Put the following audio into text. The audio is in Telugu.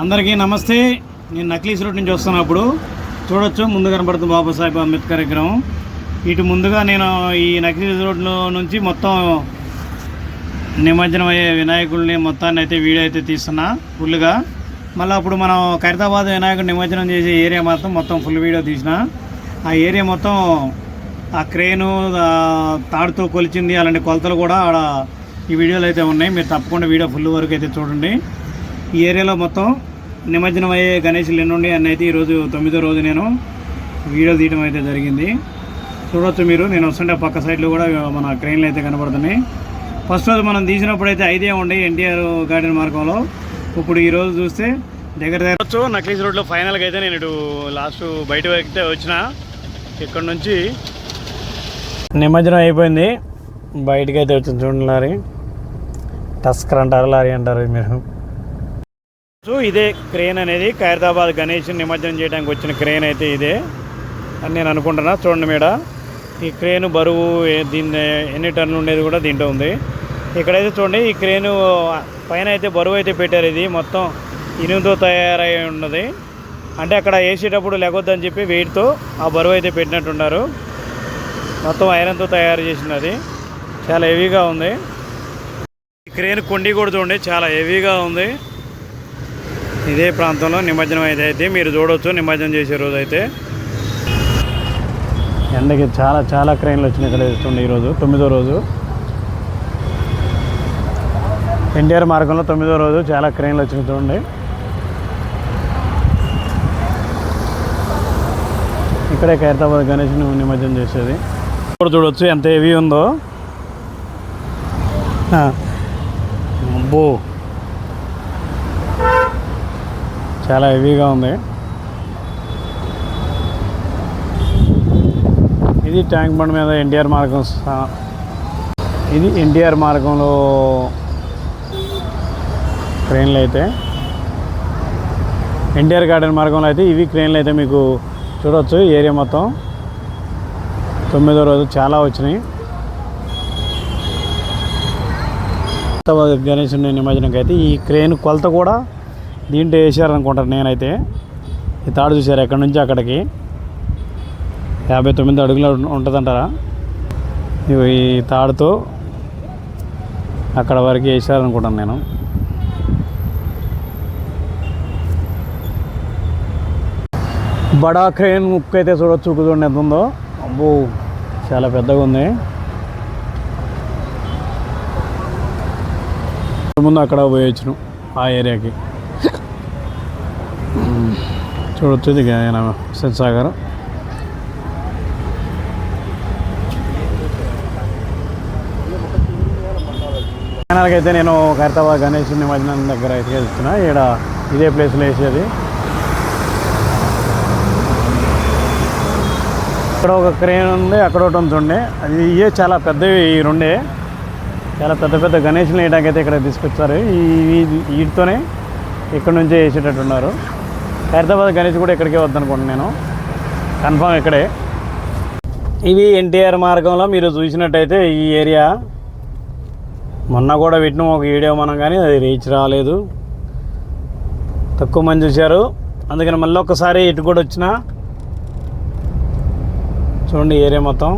అందరికీ నమస్తే. నేను నక్లీస్ రోడ్ నుంచి వస్తున్నప్పుడు చూడొచ్చు ముందు కనబడుతుంది బాబాసాహెబ్ అంబేద్కర్ విగ్రహం. ఇటు ముందుగా నేను ఈ నక్లీస్ రోడ్లో నుంచి మొత్తం నిమజ్జనం అయ్యే వినాయకుడిని మొత్తాన్ని అయితే వీడియో అయితే తీస్తున్నా ఫుల్గా మళ్ళీ అప్పుడు మనం ఖైరతాబాద్ వినాయకుడు నిమజ్జనం చేసే ఏరియా మాత్రం మొత్తం ఫుల్ వీడియో తీసిన. ఆ ఏరియా మొత్తం ఆ క్రేను తాడుతో కొలిచింది అలాంటి కొలతలు కూడా ఆడ ఈ వీడియోలు అయితే ఉన్నాయి. మీరు తప్పకుండా వీడియో ఫుల్ వరకు అయితే చూడండి. ఈ ఏరియాలో మొత్తం నిమజ్జనం అయ్యే గణేషులు ఎన్నుండి అని అయితే ఈరోజు తొమ్మిదో రోజు నేను వీడియో తీయడం అయితే జరిగింది. చూడొచ్చు మీరు నేను వస్తుంటే పక్క సైడ్లో కూడా మన క్రెయిన్లు అయితే కనబడుతున్నాయి. ఫస్ట్ రోజు మనం తీసినప్పుడు అయితే ఐదే ఉండే ఎన్టీఆర్ గార్డెన్ మార్గంలో. ఇప్పుడు ఈ రోజు చూస్తే దగ్గర దగ్గర నక్లీస్ రోడ్లో ఫైనల్గా అయితే నేను ఇటు లాస్ట్ బయట అయితే వచ్చిన. ఇక్కడ నుంచి నిమజ్జనం అయిపోయింది. బయటకి అయితే వచ్చింది చూడండి లారీ. టస్కర్ అంటారు లారీ అంటారు మీరు? సో ఇదే క్రేన్ అనేది ఖైరదాబాద్ గణేష్ నిమజ్జనం చేయడానికి వచ్చిన క్రేన్ అయితే ఇదే అని నేను అనుకుంటున్నా. చూడండి మేడ ఈ క్రేన్ బరువు దీన్ని ఎన్ని టన్నులు ఉండేది కూడా దీంట్లో ఉంది. ఇక్కడైతే చూడండి ఈ క్రేను పైన అయితే బరువు అయితే పెట్టారు ఇది. మొత్తం ఇనుముతో తయారై ఉన్నది. అంటే అక్కడ వేసేటప్పుడు లెగొద్దని చెప్పి వెయిట్తో ఆ బరువు అయితే పెట్టినట్టున్నారు. మొత్తం ఐరన్తో తయారు చేసినది. చాలా హెవీగా ఉంది. ఈ క్రేన్ కొండి కూడా చూడండి చాలా హెవీగా ఉంది. ఇదే ప్రాంతంలో నిమజ్జనం అయితే అయితే మీరు చూడవచ్చు నిమజ్జనం చేసే రోజు అయితే ఎండకి చాలా చాలా క్రైన్లు వచ్చినాయి ఇక్కడ చూడండి ఈరోజు తొమ్మిదో రోజు. ఎన్టీఆర్ మార్గంలో తొమ్మిదో రోజు చాలా క్రైన్లు వచ్చినాయి చూడండి. ఇక్కడే ఖైరతాబాద్ గణేష్ నిమజ్జనం చేసేది. ఇప్పుడు చూడొచ్చు ఎంత హెవీ ఉందో. అబ్బో. చాలా హెవీగా ఉంది. ఇది ట్యాంక్ బండ్ మీద ఎన్టీఆర్ మార్గం ఇది ఎన్టీఆర్ మార్గంలో క్రెయిన్లు అయితే. ఎన్టీఆర్ గార్డెన్ మార్గంలో అయితే ఇవి క్రెయిన్లు అయితే మీకు చూడవచ్చు ఏరియా మొత్తం. తొమ్మిదో రోజు చాలా వచ్చినాయి. గణేశుని నిమజ్జనంకి అయితే ఈ క్రెయిన్ కొలత కూడా దీంట్లో వేసారనుకుంటారు నేనైతే. ఈ తాడు చూసారు ఎక్కడి నుంచి అక్కడికి. యాభై తొమ్మిది అడుగులు ఉంటుందంటారా. ఇవి ఈ తాడుతో అక్కడ వరకు వేసారనుకుంటాను నేను. బడా క్రేన్ ముక్కు అయితే చూడొచ్చు చూడండి ఎంత ఉందో అబ్బో చాలా పెద్దగా ఉంది. ముందు అక్కడ పోయొచ్చును ఆ ఏరియాకి. చూడొచ్చు. ఇది ఆయన హుస్సేన్ సాగర్ అయితే నేను ఖైరతాబాద్ గణేష్ నిమజ్జనం దగ్గర అయితే వెళ్తున్నా. ఇక్కడ ఇదే ప్లేస్లో వేసేది. ఇక్కడ ఒక క్రేన్ ఉంది అక్కడ ఒకటి ఉంటుండే అది ఇవే చాలా పెద్దవి ఈ రెండే. చాలా పెద్ద పెద్ద గణేష్ని వేయడానికి అయితే ఇక్కడ తీసుకొచ్చారు. ఈ వీటితోనే ఇక్కడ నుంచే వేసేటట్టున్నారు హైదరాబాద్ గణేష్ కూడా ఇక్కడికే వద్దనుకుంటున్నాను నేను. కన్ఫామ్ ఇక్కడే. ఇవి ఎన్టీఆర్ మార్గంలో మీరు చూసినట్టయితే ఈ ఏరియా. మొన్న కూడా పెట్టినాం ఒక వీడియో మనం కానీ అది రీచ్ రాలేదు. తక్కువ మంది చూశారు. అందుకని మళ్ళీ ఒక్కసారి ఇటు కూడా వచ్చిన. చూడండి ఏరియా మొత్తం.